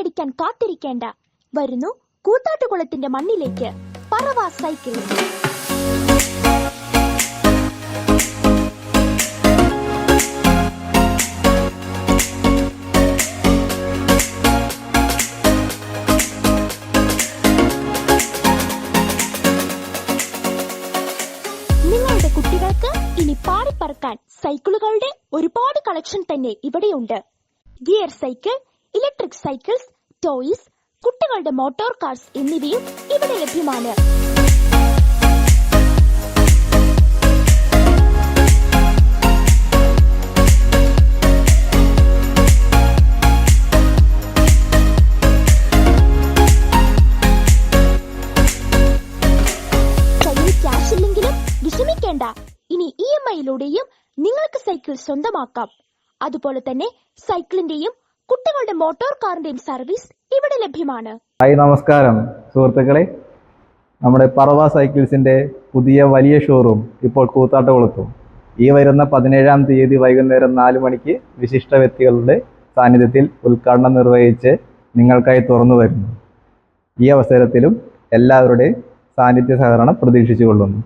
ആസ്വദിക്കാൻ കാത്തിരിക്കേണ്ട. വരുന്നു കൂത്താട്ടുകുളത്തിന്റെ മണ്ണിലേക്ക്. പറവാ സൈക്കിൾ. സൈക്കിളുകളുടെ ഒരുപാട് കളക്ഷൻ തന്നെ ഇവിടെയുണ്ട്. Gear cycle electric cycles toys കുട്ടികളുടെ മോട്ടോർ കാർസ് എന്നിവയും ഇവിടെ ലഭ്യമാണ്. വിഷമിക്കേണ്ട. ഇനി ഇ എം ഐയിലൂടെയും നിങ്ങൾക്ക് സൈക്കിൾ സ്വന്തമാക്കാം. അതുപോലെ തന്നെ സൈക്കിളിന്റെയും കുട്ടികളുടെ മോട്ടോർ കാറിന്റെയും സർവീസ് ഇവിടെ ലഭ്യമാണ്. ഹായ് നമസ്കാരം. സുഹൃത്തുക്കളെ നമ്മുടെ പറവ സൈക്കിൾസിന്റെ പുതിയ വലിയ ഷോറൂം ഇപ്പോൾ കൂത്താട്ടുകുളത്തും. ഈ വരുന്ന പതിനേഴാം തീയതി വൈകുന്നേരം നാല് മണിക്ക് വിശിഷ്ട വ്യക്തികളുടെ സാന്നിധ്യത്തിൽ ഉദ്ഘാടനം നിർവഹിച്ച് നിങ്ങൾക്കായി തുറന്നു വരുന്നു. ഈ അവസരത്തിലും എല്ലാവരുടെയും സാന്നിധ്യ സഹകരണം പ്രതീക്ഷിച്ചുകൊള്ളുന്നു.